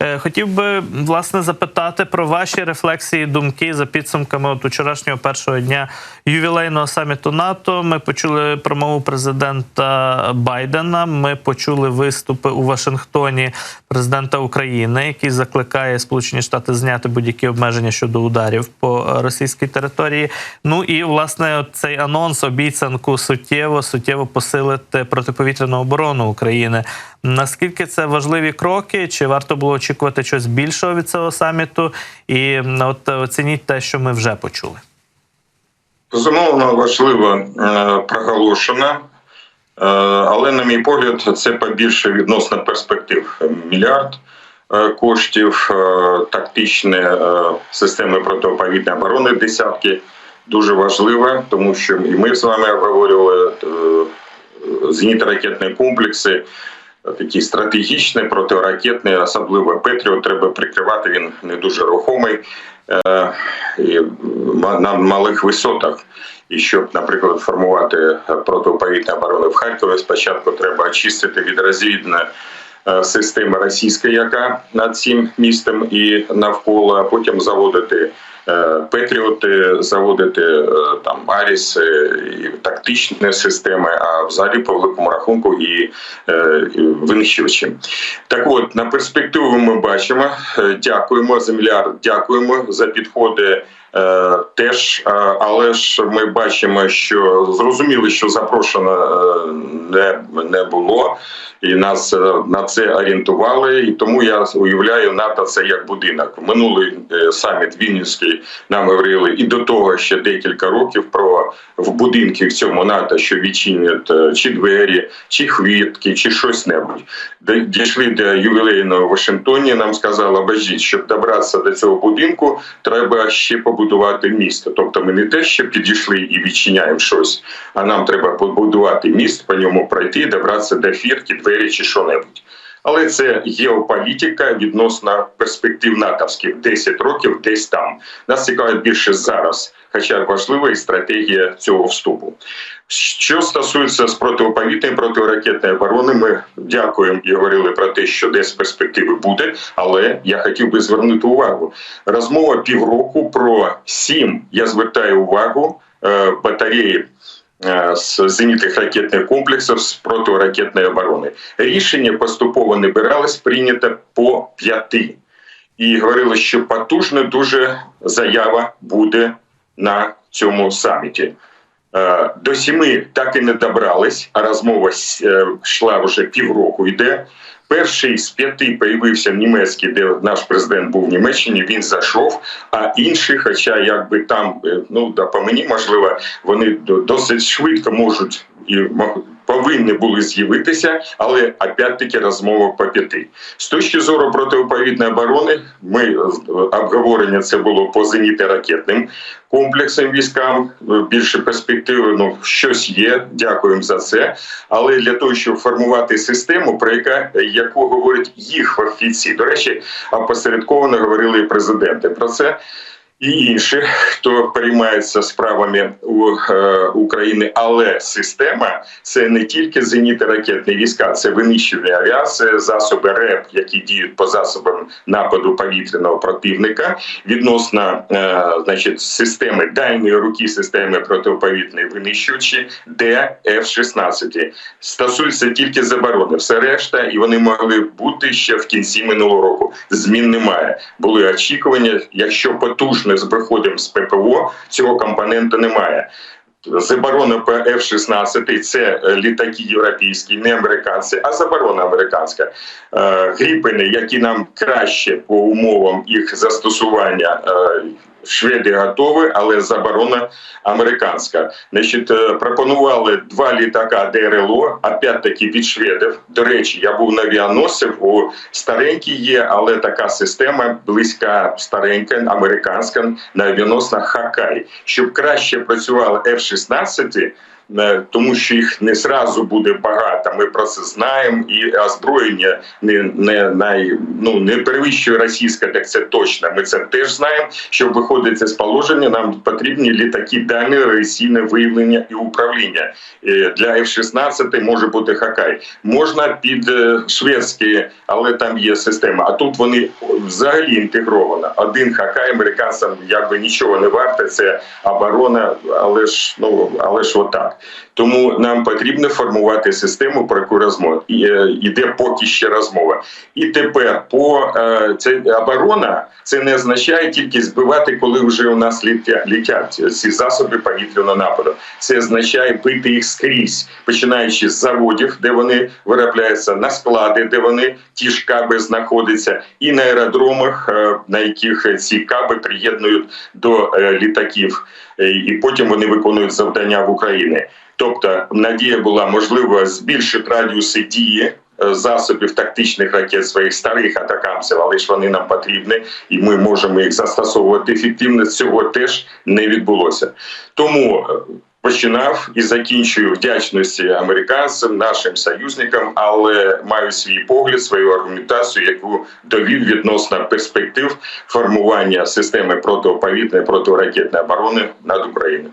Е, Хотів би власне запитати про ваші рефлексії, думки за підсумками от вчорашнього першого дня ювілейного саміту НАТО. Ми почули промову президента Байдена. Ми почули виступи у Вашингтоні президента України, який закликає Сполучені Штати зняти будь-які обмеження щодо ударів по російській території. Ну і власне цей анонс обіцянку суттєво суттєво посилити протиповітряну оборону України. Наскільки це важливі кроки? Чи варто було очікувати щось більшого від цього саміту? І от оцініть те, що ми вже почули. Безумовно, важливо е, проголошено, е, але, на мій погляд, це побільше відносно перспектив. Мільярд е, коштів, тактичні е, системи протиповітряної оборони десятки дуже важливо, тому що і ми з вами обговорювали е, зенітно-ракетні комплекси. Такі стратегічні, протиракетні, особливо Петріот треба прикривати. Він не дуже рухомий е, і на малих висотах. І щоб, наприклад, формувати протиповітряну оборону в Харкові, спочатку треба очистити від розвідної е, системи російської, яка над цим містом і навколо, а потім заводити Петріоти, заводити е, там Аріс і тактичні системи, а взагалі по великому рахунку і, е, винищувачі. Так от на перспективу ми бачимо. е, Дякуємо за мільярд, дякуємо за підходи. е, Теж, е, але ж ми бачимо, що зрозуміли, що запрошено е, не, не було, і нас е, на це орієнтували. І тому я уявляю НАТО це як будинок. Минулий е, саміт Вільнюський нам говорили і до того ще декілька років про в будинки в цьому НАТО, що відчинять е, чи двері, чи хвітки, чи щось небудь. Дійшли до ювілейного в Вашингтоні. Нам сказали, бажіть, щоб добратися до цього будинку, треба ще побудувати місто. Тобто, ми не те, що підійшли і відчиняємо щось, а нам треба побудувати міст, по ньому пройти, добратися до фірки, двері чи що-небудь. Але це геополітика відносно перспектив натовських 10 років, десь там. Нас цікавить більше зараз, хоча важлива і стратегія цього вступу. Що стосується з протиповітряної протиракетної оборони, ми дякуємо і говорили про те, що десь перспективи буде. Але я хотів би звернути увагу. Розмова півроку про сім. Я звертаю увагу е, батареї з зенітних ракетних комплексів з протиракетної оборони. Рішення поступово не бралось, прийнято по п'яти. І говорили, що потужна дуже заява буде на цьому саміті. Е, До сіми так і не добрались, а розмова е, йшла вже півроку. Йде перший з п'яти появився німецький, де наш президент був в Німеччині. Він зайшов. А інші, хоча якби там е, ну да по мені можливо, вони до- досить швидко можуть і повинні були з'явитися, але опять-таки розмова по п'яти. З точки зору протиповідної оборони, ми е, обговорення це було по зенітно-ракетним комплексам військам. е, Більше перспективи, ну щось є. Дякуємо за це. Але для того, щоб формувати систему, про яка яку говорять їх фахівці. До речі, опосередковано говорили і президенти про це. І інші, хто переймається справами у е, України, але система це не тільки зенітно-ракетні війська, це винищувальна авіація, засоби РЕП, які діють по засобам нападу повітряного противника, відносно е, значить системи дальньої руки, системи протиповітряної винищувачі, де F-16. Стосується тільки заборони, все решта, і вони могли бути ще в кінці минулого року. Змін немає. Були очікування, якщо потужно з виходом з ППО, цього компонента немає. Заборона по F-16 – це е, літаки європейські, не американці, а заборона американська. Гріпини, які нам краще по умовам їх застосування. Шведи готові, але заборона американська. Значить, е, пропонували два літака ДРЛО, опять-таки від шведів. До речі, я був на авіаносців, у старенькі є, але така система близька, старенька, американська на авіаносна Хакай. Щоб краще працювали F-16, е, тому що їх не зразу буде багато. Ми про це знаємо, і озброєння не не най, ну, не перевищує російське, так це точно. Ми це теж знаємо. Щоб виходити з положення, нам потрібні літаки дальнього реакційне виявлення і управління. Е, Для F-16 може бути Хакай. Можна під е, шведські, але там є система. А тут вони взагалі інтегровано. Один Хакай американцям якби нічого не варте. Це оборона, але ж ну але ж отак. Тому нам потрібно формувати систему, про яку розмова е, іде поки ще розмова. І тепер по е, це оборона це не означає тільки збивати, коли вже у нас літять, ці засоби повітряного нападу. Це означає бити їх скрізь, починаючи з заводів, де вони виробляються, на склади, де вони ті ж каби знаходяться, і на аеродромах, е, на яких ці каби приєднують до літаків, і потім вони виконують завдання в Україні. Тобто надія була можливо збільшити радіуси дії е, засобів тактичних ракет своїх старих атакамців, але ж вони нам потрібні, і ми можемо їх застосовувати ефективно. Цього теж не відбулося. Тому е, починав і закінчую вдячності американцям, нашим союзникам, але маю свій погляд, свою аргументацію, яку довів відносно перспектив формування системи протиповітряної протиракетної оборони над Україною.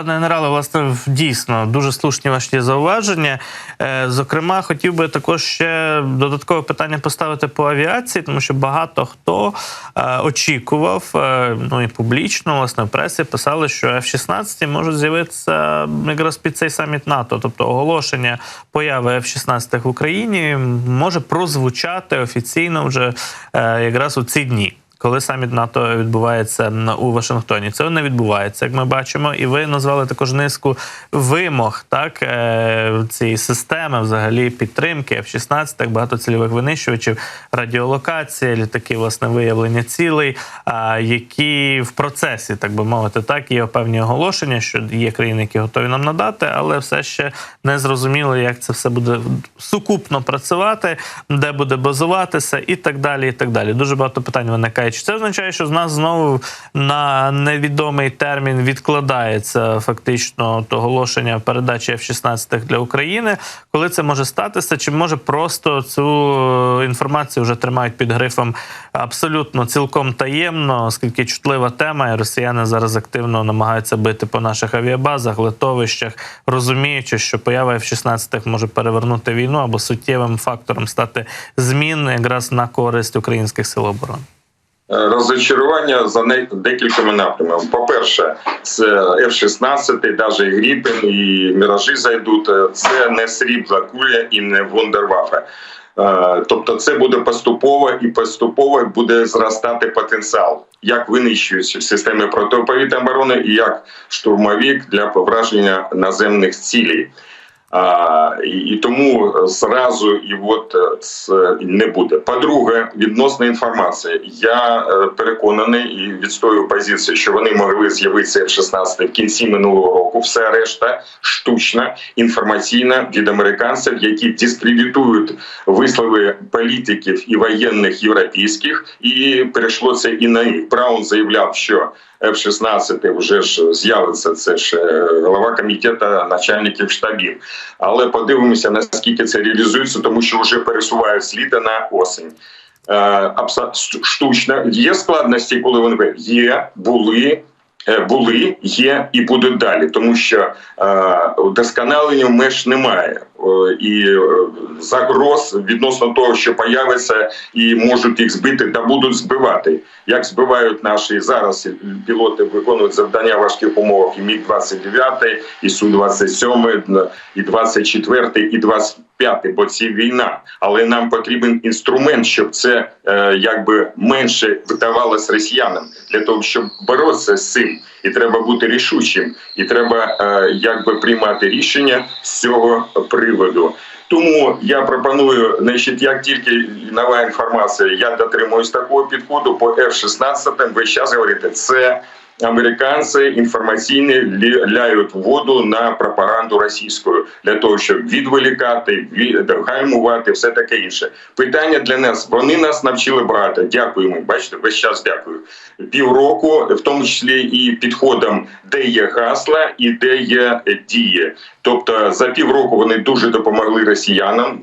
Пане генерале, власне, дійсно дуже слушні ваші зауваження. Е, Зокрема, хотів би також ще додаткове питання поставити по авіації, тому що багато хто е, очікував, е, ну і публічно, власне, в пресі писали, що F-16 можуть з'явитися якраз під цей саміт НАТО, тобто оголошення появи F-16 в Україні може прозвучати офіційно вже якраз у ці дні коли саміт НАТО відбувається у Вашингтоні. Це не відбувається, як ми бачимо, і ви назвали також низку вимог так е, цієї системи, взагалі підтримки F-16, так багатоцільових винищувачів, радіолокація, літаки, власне, виявлення цілей, які в процесі, так би мовити, так є певні оголошення, що є країни, які готові нам надати, але все ще не зрозуміло, як це все буде сукупно працювати, де буде базуватися, і так далі. І так далі. Дуже багато питань виникає. Чи це означає, що з нас знову на невідомий термін відкладається фактично оголошення передачі F-16 для України? Коли це може статися? Чи може просто цю інформацію вже тримають під грифом абсолютно цілком таємно, оскільки чутлива тема, і росіяни зараз активно намагаються бити по наших авіабазах, литовищах, розуміючи, що поява F-16 може перевернути війну або суттєвим фактором стати змін якраз на користь українських сил оборони? Розочарування за декількома напрямами. По-перше, це F-16, навіть Гріпен, і Міражі зайдуть. Це не срібла куля і не вундервафа. Е, Тобто, це буде поступово і поступово буде зростати потенціал, як винищують системи протиповітряної оборони і як штурмовик для враження наземних цілей. А, і, і тому зразу і от е, це не буде. По-друге, відносно інформації, я е, переконаний і відстоюю позицію, що вони могли з'явитися F-16 в кінці минулого року. Все решта штучна інформаційна від американців, які дискредитують вислови політиків і воєнних європейських, і перейшло це і на них. Браун заявляв, що F-16 вже ж з'явиться. Це ж е, голова комітету начальників штабів. Але подивимося, наскільки це реалізується, тому що вже пересувають з на осінь. Е, штучно є складності, коли вони є, були. Е, Були, є і будуть далі, тому що е, удосконалення меж немає Е, і е, загроз відносно того, що появиться і можуть їх збити, та будуть збивати. Як збивають наші зараз пілоти виконують завдання в важких умовах і міг 29 і су 27 і 24 і 25 бо це війна. Але нам потрібен інструмент, щоб це е, якби менше видавалось росіянам для того, щоб боротися з цим. І треба бути рішучим, і треба е, якби приймати рішення з цього приводу. Тому я пропоную, значить, як тільки нова інформація, я дотримуюсь такого підходу по F-16, ви зараз говорите, це американці інформаційні лі- ляють воду на пропаганду російською для того, щоб відволікати, від- гальмувати, все таке інше. Питання для нас вони нас навчили багато. Дякуємо. Бачите, весь час дякую. Півроку, в тому числі і підходом, де є гасла і де є дії. Тобто за півроку вони дуже допомогли росіянам.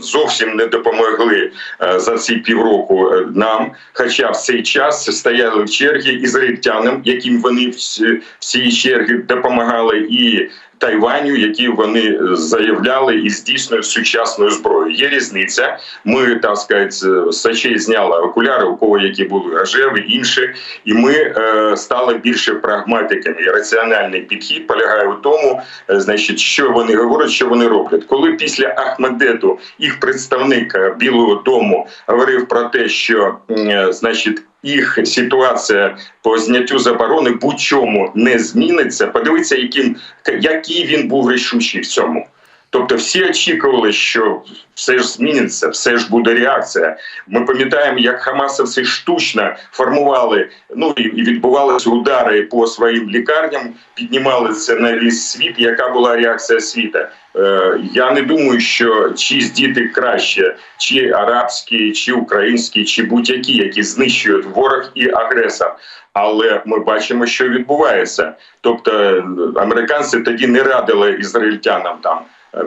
Зовсім не допомогли е, за ці півроку е, нам. Хоча в цей час стояли в чергі ізраїльтянам, яким вони в ці- цій черги допомагали, і Тайваню, які вони заявляли і здійснюють сучасною зброєю. Є різниця. Ми так сказати, з з очей зняли окуляри, у кого які були рожеві, інші, і ми е, стали більше прагматиками. І раціональний підхід полягає у тому, е, значить, що вони говорять, що вони роблять. Коли після Ахмедету їх представник е, Білого Дому говорив про те, що е, значить. Їх ситуація по зняттю заборони будь-чому не зміниться. Подивіться, яким який він був рішучий в цьому. Тобто всі очікували, що все ж зміниться, все ж буде реакція. Ми пам'ятаємо, як хамасовці штучно формували, ну і відбувалися удари по своїм лікарням, піднімали це на весь світ. Яка була реакція світа? Е, я не думаю, що чиїсь діти краще, чи арабські, чи українські, чи будь-які, які знищують ворог і агресор. Але ми бачимо, що відбувається. Тобто е, американці тоді не радили ізраїльтянам там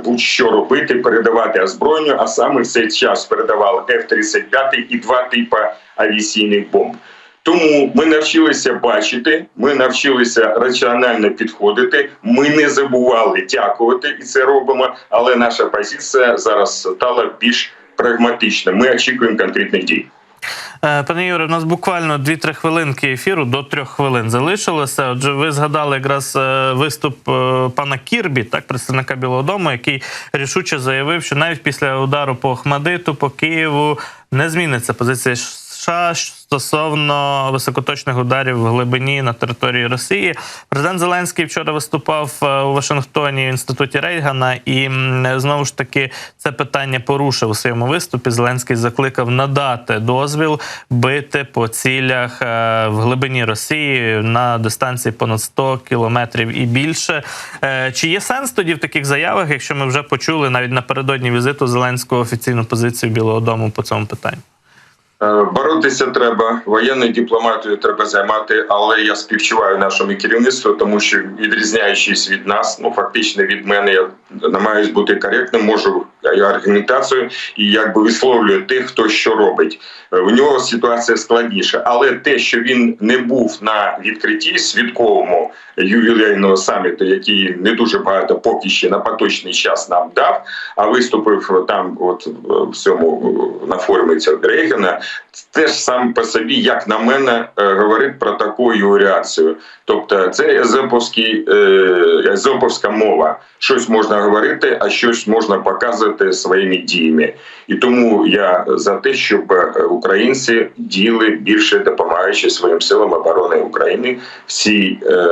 будь-що робити, передавати озброєнню, а саме в цей час передавали F-35 і два типи авіаційних бомб. Тому ми навчилися бачити, ми навчилися раціонально підходити. Ми не забували дякувати, і це робимо. Але наша позиція зараз стала більш прагматична. Ми очікуємо конкретних дій. Е, Пане Юре, у нас буквально 2-3 хвилинки ефіру до 3 хвилин залишилося. Отже, ви згадали якраз е, виступ е, пана Кірбі, так, представника Білого Дому, який рішуче заявив, що навіть після удару по Ахмадиту, по Києву не зміниться позиція США стосовно високоточних ударів в глибині на території Росії. Президент Зеленський вчора виступав е, у Вашингтоні в інституті Рейгана, і знову ж таки це питання порушив у своєму виступі. Зеленський закликав надати дозвіл бити по цілях е, в глибині Росії на дистанції понад 100 кілометрів і більше. Е, Чи є сенс тоді в таких заявах, якщо ми вже почули навіть напередодні візиту Зеленського офіційну позицію Білого Дому по цьому питанню? Е, Боротися треба, воєнною дипломатією треба займати, але я співчуваю нашому керівництву, тому що відрізняючись від нас, ну фактично від мене, я намагаюся бути коректним, можу аргументацію і якби висловлюю тих, хто що робить. Е, У нього ситуація складніша, але те, що він не був на відкритті святковому ювілейного саміту, який не дуже багато поки ще на поточний час нам дав, а виступив там, от в цьому на форумі цього Рейгана, теж сам по собі, як на мене, е, говорить про таку його реакцію. Тобто, це езоповський, е, езоповська мова. Щось можна говорити, а щось можна показувати своїми діями. І тому я за те, щоб е, українці діяли більше допомагаючи своїм силам оборони України в цій е,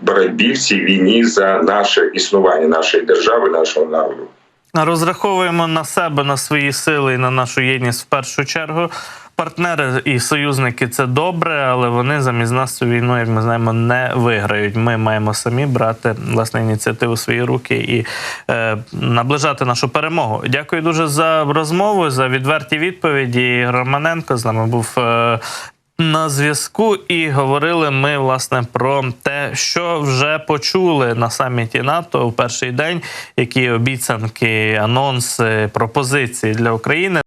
боротьбі, в цій війні за наше існування нашої держави, нашого народу. Розраховуємо на себе, на свої сили і на нашу єдність в першу чергу. Партнери і союзники це добре, але вони замість нас цю війну, як ми знаємо, не виграють. Ми маємо самі брати власне ініціативу в свої руки і е, наближати нашу перемогу. Дякую дуже за розмову, за відверті відповіді. Романенко з нами був. Е, на зв'язку і говорили ми власне про те, що вже почули на саміті НАТО в перший день, які обіцянки, анонси, пропозиції для України.